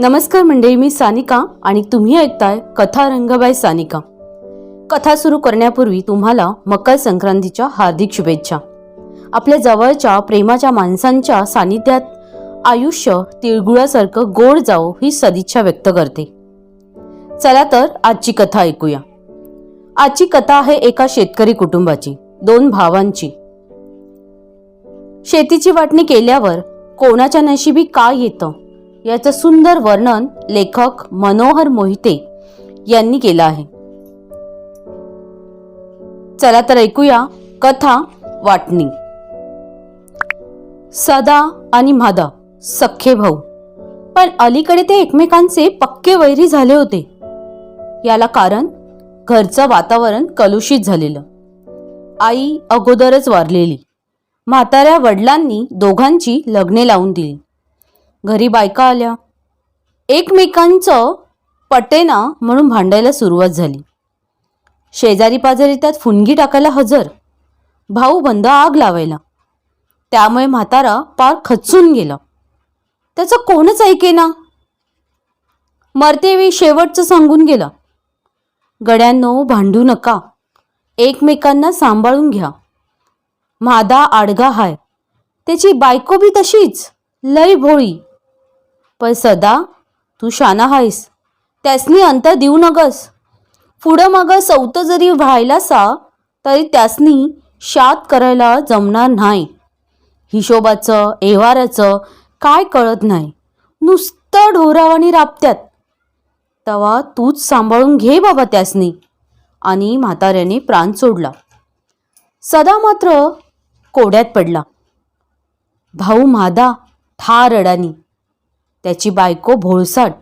नमस्कार मंडळी मी सानिका आणि तुम्ही ऐकताय कथा रंगबाई सानिका. कथा सुरू करण्यापूर्वी तुम्हाला मकर संक्रांतीच्या हार्दिक शुभेच्छा. आपल्या जवळच्या प्रेमाच्या माणसांच्या सानिध्यात आयुष्य तिळगुळासारखं गोड जाओ ही सदिच्छा व्यक्त करते. चला तर आजची कथा ऐकूया. आजची कथा आहे एका शेतकरी कुटुंबाची दोन भावांची. शेतीची वाटणी केल्यावर कोणाच्या नशिबी काय येतं? याचं सुंदर वर्णन लेखक मनोहर मोहिते यांनी केलं आहे. चला तर ऐकूया कथा वाटणी. सदा आणि मादा सख्खे भाऊ. पण अलीकडे ते एकमेकांचे पक्के वैरी झाले होते. याला कारण घरचं वातावरण कलुषित झालेलं. आई अगोदरच वारलेली. म्हाताऱ्या वडिलांनी दोघांची लग्ने लावून दिली. घरी बायका आल्या. एकमेकांचं पटेना म्हणून भांडायला सुरुवात झाली. शेजारी पाजारी त्यात फुनगी टाकायला हजर. भाऊ बंद आग लावायला. त्यामुळे म्हातारा पार खचून गेला. त्याचं कोणच ऐकेना. मरतेवेळी शेवटचं सांगून गेला. गड्यांनो भांडू नका. एकमेकांना सांभाळून घ्या. मादा आडगा हाय. त्याची बायको बी तशीच. लय भोळी. पण सदा तू शाना आहेस. त्यासनी अंतर देऊ नगस. पुढं मागं सौत जरी व्हायलासा तरी त्यासनी शात करायला जमणार नाही. हिशोबाचं एवाराचं काय कळत नाही. नुसतं ढोरावानी राबत्यात. तवा तूच सांभाळून घे बाबा त्यासनी. आणि म्हाताऱ्याने प्राण सोडला. सदा मात्र कोड्यात पडला. भाऊ मादा ठार अडानी त्याची बायको भोळसाट.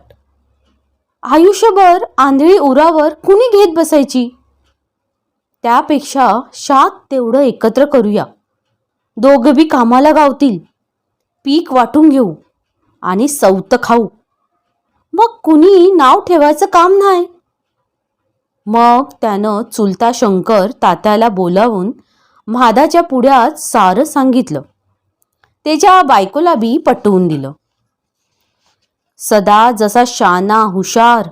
आयुष्यभर आंधळी उरावर कुणी घेत बसायची? त्यापेक्षा शात तेवढं एकत्र करूया. दोघं बी कामाला गावतील. पीक वाटून घेऊ आणि सौत खाऊ. मग कुणी नाव ठेवायचं काम नाही. मग त्यानं चुलता शंकर तात्याला बोलावून म्हादाच्या पुढ्यात सारं सांगितलं. त्याच्या बायकोला बी पटवून दिलं. सदा जसा शाना हुशार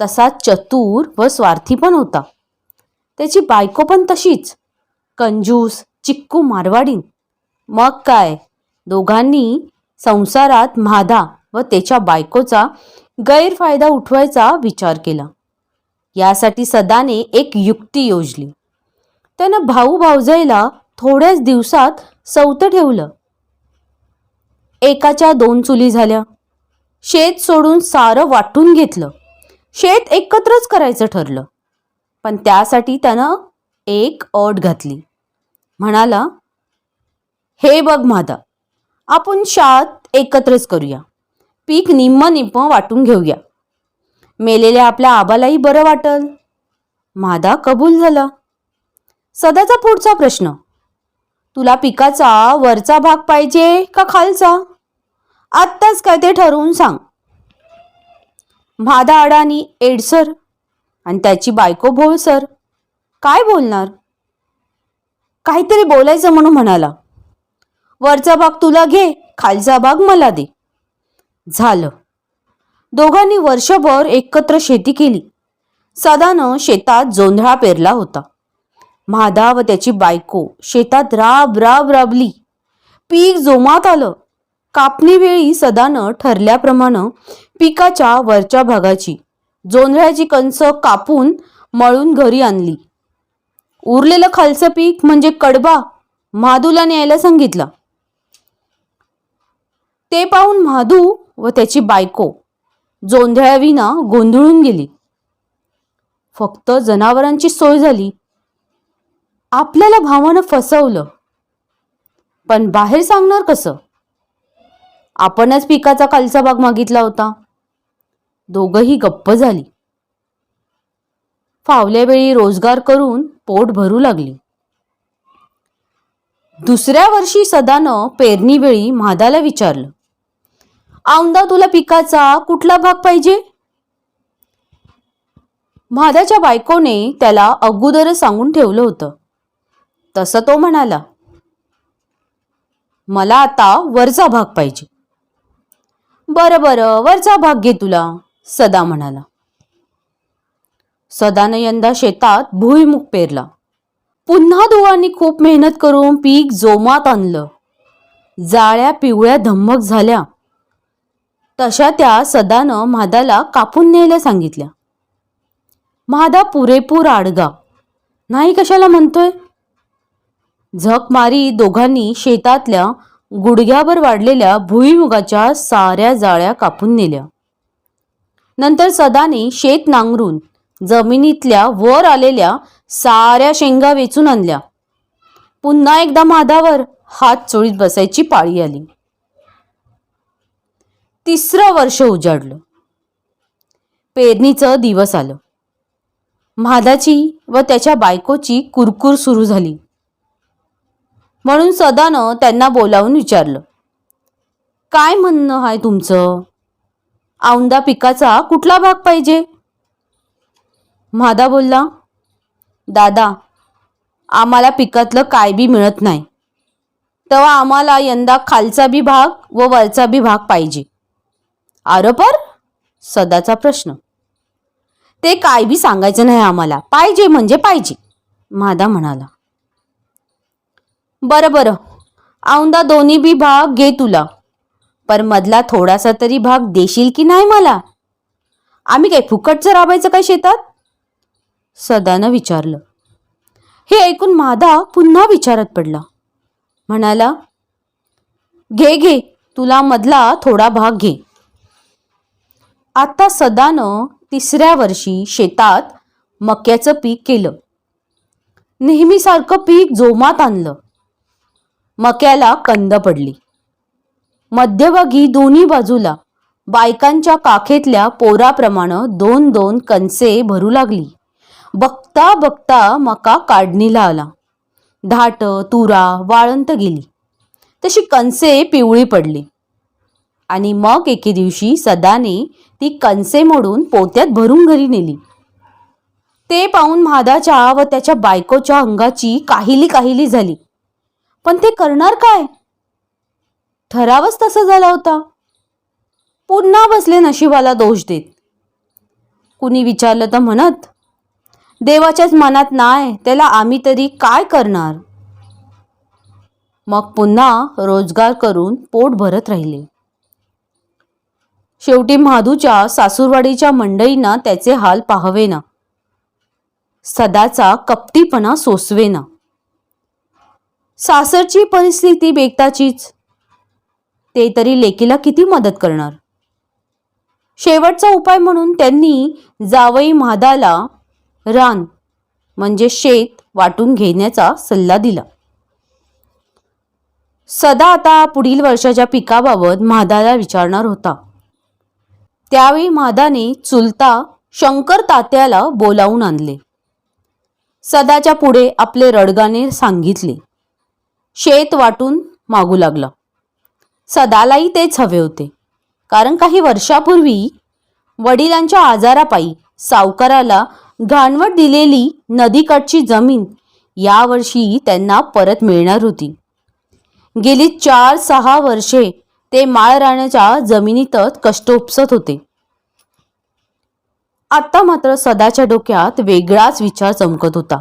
तसा चतुर व स्वार्थी पण होता. त्याची बायको पण तशीच कंजूस चिक्कू मारवाडीन. मग काय? दोघांनी संसारात म्हादा व त्याच्या बायकोचा गैरफायदा उठवायचा विचार केला. यासाठी सदाने एक युक्ती योजली. त्यानं भाऊ भाऊजाईला थोड्याच दिवसात सवतं ठेवलं. एकाच्या दोन चुली झाल्या. शेत सोडून सारं वाटून घेतलं. शेत एकत्रच करायचं ठरलं. पण त्यासाठी त्यानं एक अट घातली. म्हणाला हे बघ मादा आपण शात एकत्रच करूया. पीक निम्म निम्म वाटून घेऊया. मेलेल्या आपल्या आबालाही बरं वाटल. मादा कबूल झाला. सदाचा पुढचा प्रश्न तुला पिकाचा वरचा भाग पाहिजे का खालचा? आत्ताच काय ते ठरवून सांग. म्हादा अडाणी एडसर आणि त्याची बायको भोळसर. काय बोलणार? काहीतरी बोलायचं म्हणून म्हणाला. वरचा भाग तुला घे खालचा भाग मला दे. झालं. दोघांनी वर्षभर एकत्र शेती केली. सदानं शेतात जोंधळा पेरला होता. म्हादा व त्याची बायको शेतात राब राब राबली. पीक जोमात आलं. कापणी वेळी सदानं ठरल्याप्रमाणे पिकाच्या वरच्या भागाची जोंधळ्याची कंस कापून मळून घरी आणली. उरलेलं खालचं पीक म्हणजे कडबा माधूला न्यायला सांगितला. ते पाहून माधू व त्याची बायको जोंधळ्याविना गोंधळून गेली. फक्त जनावरांची सोय झाली. आपल्याला भावानं फसवलं. पण बाहेर सांगणार कसं? आपणच पिकाचा खालचा भाग मागितला होता. दोघही गप्प झाली. फावल्यावेळी रोजगार करून पोट भरू लागली. दुसऱ्या वर्षी सदानं पेरणीवेळी म्हादाला विचारलं औंदा तुला पिकाचा कुठला भाग पाहिजे? म्हादाच्या बायकोने त्याला अगोदर सांगून ठेवलं होतं. तसं तो म्हणाला मला आता वरचा भाग पाहिजे. बरं बरं वरचा भाग घे तुला सदा म्हणाला. सदानं यंदा शेतात भुईमुग पेरला. पुन्हा दोघांनी खूप मेहनत करून पीक जोमात आणलं. जाळ्या पिवळ्या धम्मक झाल्या. तशा त्या सदानं म्हादाला कापून न्यायला सांगितल्या. म्हादा पुरेपूर आडगा. नाही कशाला म्हणतोय? झक मारी दोघांनी शेतातल्या गुडघ्यावर वाढलेल्या भुईमुगाच्या साऱ्या जाळ्या कापून नेल्या. नंतर सदाने शेत नांगरून जमिनीतल्या वर आलेल्या साऱ्या शेंगा वेचून आणल्या. पुन्हा एकदा माधावर हात चोळीत बसायची पाळी आली. तिसरं वर्ष उजाडलं. पेरणीचं दिवस आलं. म्हादाची व त्याच्या बायकोची कुरकुर सुरू झाली. म्हणून सदानं त्यांना बोलावून विचारलं काय म्हणणं आहे तुमचं? औंदा पिकाचा कुठला भाग पाहिजे? म्हादा बोलला दादा आम्हाला पिकातलं काय बी मिळत नाही. तेव्हा आम्हाला यंदा खालचा बी भाग व वरचा बी भाग पाहिजे. आरोपर सदाचा प्रश्न. ते काय बी सांगायचं नाही आम्हाला. पाहिजे म्हणजे पाहिजे मादा म्हणाला. बरं बरं. औंदा दोन्ही बी भाग घे तुला. पर मधला थोडासा तरी भाग देशील की नाही मला? आम्ही काय फुकटचं राबायचं काय शेतात? सदानं विचारलं. हे ऐकून मादा पुन्हा विचारत पडला. म्हणाला घे घे. तुला मधला थोडा भाग घे. आता सदानं तिसऱ्या वर्षी शेतात मक्याचं पीक केलं. नेहमीसारखं पीक जोमात आणलं. मक्याला कंद पडली. मध्यभागी दोन्ही बाजूला बायकांच्या काखेतल्या पोराप्रमाणे दोन दोन कणसे भरू लागली. बघता बघता मका काढणीला आला. धाट तुरा वाळंत गेली. तशी कणसे पिवळी पडली. आणि मग एके दिवशी सदाने ती कणसे मोडून पोत्यात भरून घरी नेली. ते पाहून महादाच्या व त्याच्या बायकोच्या अंगाची काहिली काहिली झाली. पण ते करणार काय? ठरावच तसा झाला होता. पुन्हा बसले नशिबाला दोष देत. कुणी विचारलं तर म्हणत देवाच्याच मनात नाही त्याला आम्ही तरी काय करणार? मग पुन्हा रोजगार करून पोट भरत राहिले. शेवटी महादूच्या सासूरवाडीच्या मंडळींना त्याचे हाल पाहवेना. सदाचा कपटीपणा सोसवेना. सासरची परिस्थिती बेगताचीच ते तरी लेकीला किती मदत करणार? शेवटचा उपाय म्हणून त्यांनी जावई म्हादाला रान म्हणजे शेत वाटून घेण्याचा सल्ला दिला. सदा आता पुढील वर्षाच्या पिकाबाबत म्हादाला विचारणार होता. त्यावेळी म्हादाने चुलता शंकर तात्याला बोलावून आणले. सदाच्या पुढे आपले रडगाने सांगितले. शेत वाटून मागू लागला. सदालाही तेच हवे होते. कारण काही वर्षापूर्वी वडिलांच्या आजारापायी सावकाराला घाणवट दिलेली नदीकाठची जमीन यावर्षी त्यांना परत मिळणार होती. गेली चार सहा वर्षे ते माळ राहण्याच्या जमिनीतच कष्ट उपसत होते. आता मात्र सदाच्या डोक्यात वेगळाच विचार चमकत होता.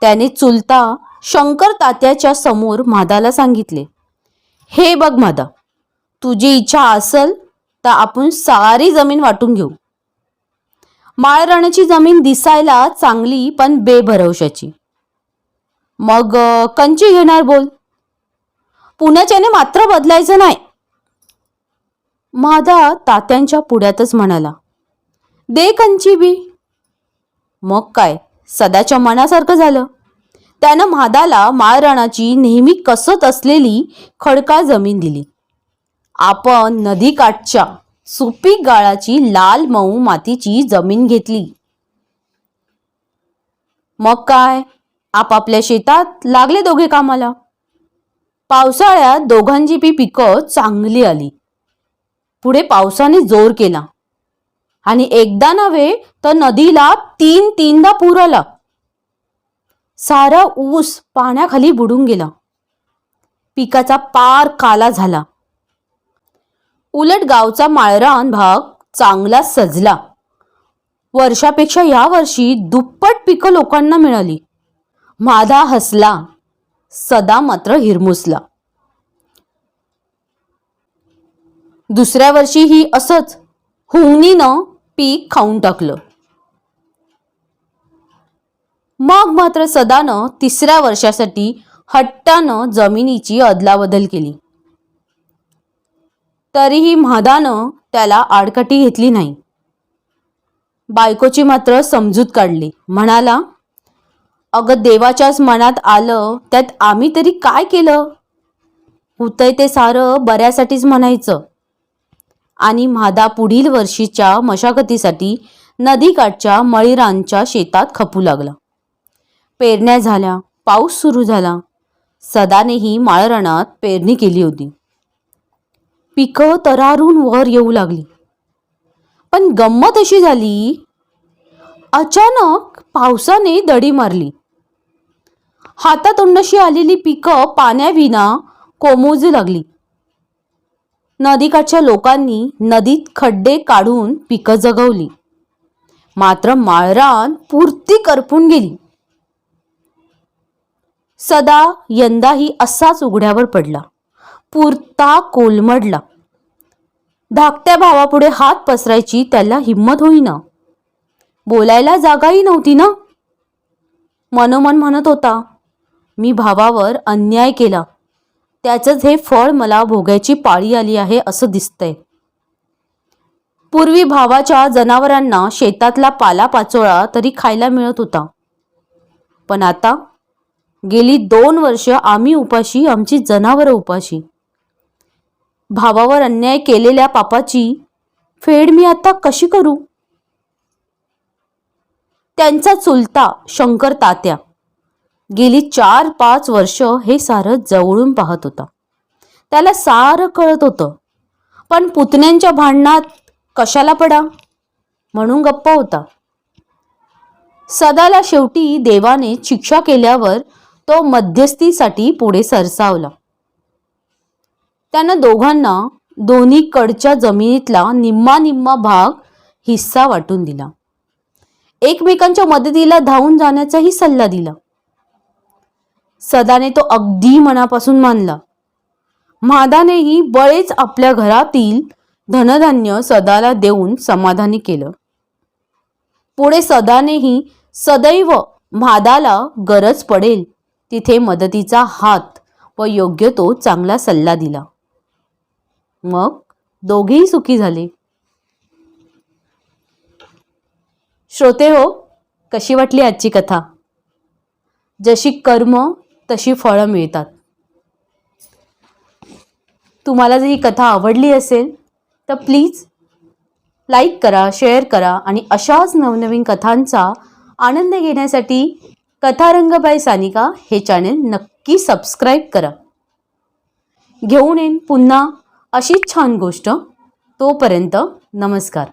त्याने चुलता शंकर तात्याच्या समोर मादाला सांगितले हे बघ मादा तुझी इच्छा असल तर आपण सारी जमीन वाटून घेऊ. माळ जमीन दिसायला चांगली पण बेभरवशाची. मग कंची घेणार बोल. पुण्याच्याने मात्र बदलायचं नाही. मादा तात्यांच्या पुढ्यातच म्हणाला दे कंची बी. मग काय सदाच्या मनासारखं झालं. त्यानं म्हादाला माळराणाची नेहमी कसत असलेली खडकाळ जमीन दिली. आपण नदीकाठच्या सुपीक गाळाची लाल मऊ मातीची जमीन घेतली. मग काय? आपापल्या शेतात लागले दोघे कामाला? पावसाळ्यात दोघांची पी पिकं चांगली आली. पुढे पावसाने जोर केला. आणि एकदा नव्हे तर नदीला तीन तीनदा पूर आला. सारा ऊस पाण्याखाली बुडून गेला. पिकाचा पार काला झाला. उलट गावचा माळरान भाग चांगला सजला. वर्षापेक्षा या वर्षी दुप्पट पिकं लोकांना मिळाली. माधा हसला. सदा मात्र हिरमुसला. दुसऱ्या वर्षीही असंच हुंगणीनं पीक खाऊन टाकलं. मग मात्र सदानं तिसऱ्या वर्षासाठी हट्टानं जमिनीची अदलाबदल केली. तरीही म्हादानं त्याला आडकाठी घेतली नाही. बायकोची मात्र समजूत काढली. म्हणाला अगं देवाच्याच मनात आलं त्यात आम्ही तरी काय केलं? होतंय ते सारं बऱ्यासाठीच म्हणायचं. आणि म्हादा पुढील वर्षीच्या मशागतीसाठी नदीकाठच्या मळीरांच्या शेतात खपू लागला. पेरण्या झाल्या पाऊस सुरू झाला. सदानेही माळरानात पेरणी केली होती. पिकं तरारून वर येऊ लागली. पण गंमत अशी झाली अचानक पावसाने दडी मारली. हातातोंडाशी आलेली पिकं पाण्याविना कोमोजू लागली. नदीकाठच्या लोकांनी नदीत खड्डे काढून पिकं जगवली. मात्र माळरान पुरती करपून गेली. सदा यंदाही असाच उघड्यावर पडला. पुरता कोलमडला. धाकट्या भावापुढे हात पसरायची त्याला हिंमत होईना. बोलायला जागाही नव्हती ना? मनोमन म्हणत होता मी भावावर अन्याय केला. त्याचंच हे फळ मला भोगायची पाळी आली आहे असं दिसतंय. पूर्वी भावाच्या जनावरांना शेतातला पाला पाचोळा तरी खायला मिळत होता. पण आता गेली दोन वर्ष आम्ही उपाशी आमची जनावरं उपाशी. भावावर अन्याय केलेल्या पापाची फेड मी आता कशी करू? त्यांचा चुलता शंकर तात्या. गेली चार पाच वर्ष हे सारं जवळून पाहत होता. त्याला सारं कळत होतं. पण पुतण्यांच्या भांडणात कशाला पडा? म्हणून गप्प होता. सदाला शेवटी देवाने शिक्षा केल्यावर तो मध्यस्थीसाठी पुढे सरसावला. त्यानं दोघांना दोन्हीकडच्या जमिनीतला निम्मा निम्मा भाग हिस्सा वाटून दिला. एकमेकांच्या मदतीला धावून जाण्याचाही सल्ला दिला. सदाने तो अगदी मनापासून मानला. मादानेही बळेच आपल्या घरातील धनधान्य सदाला देऊन समाधानी केलं. पुढे सदानेही सदैव म्हादाला गरज पडेल. तिथे मदतीचा हात व योग्य तो चांगला सल्ला दिला. मग दोघेही सुखी झाले. श्रोते हो कशी वाटली आजची कथा? जशी कर्म तशी फळं मिळतात. तुम्हाला जर ही कथा आवडली असेल तर प्लीज लाईक करा शेअर करा आणि अशाच नवनवीन कथांचा आनंद घेण्यासाठी कथारंग बाय सानिका हे चॅनेल नक्की सबस्क्राईब करा. घेऊन येईन पुन्हा अशीच छान गोष्ट. तोपर्यंत नमस्कार.